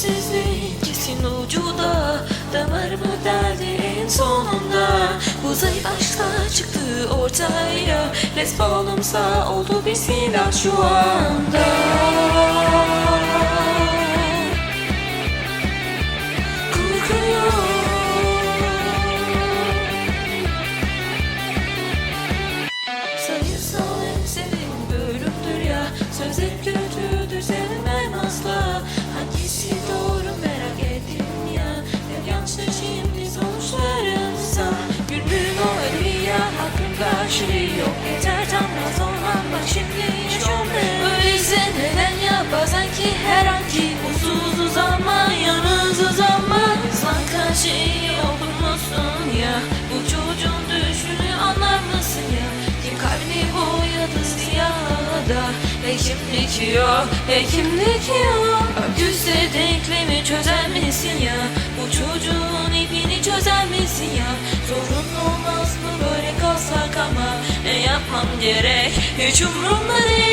sensizlik kesin ucu da Damar mı deldi sonunda? Bu zayıf aşkla çıktı ortaya Respawnımsa oldu bir silah şu anda. Ve kimlik yok, ve kimlik yok? Öküzse denklemi çözer misin ya. Bu çocuğun ipini çözer misin ya. Sorun olmaz mı? Böyle kalsak ama Ne yapmam gerek? Hiç umurumda değil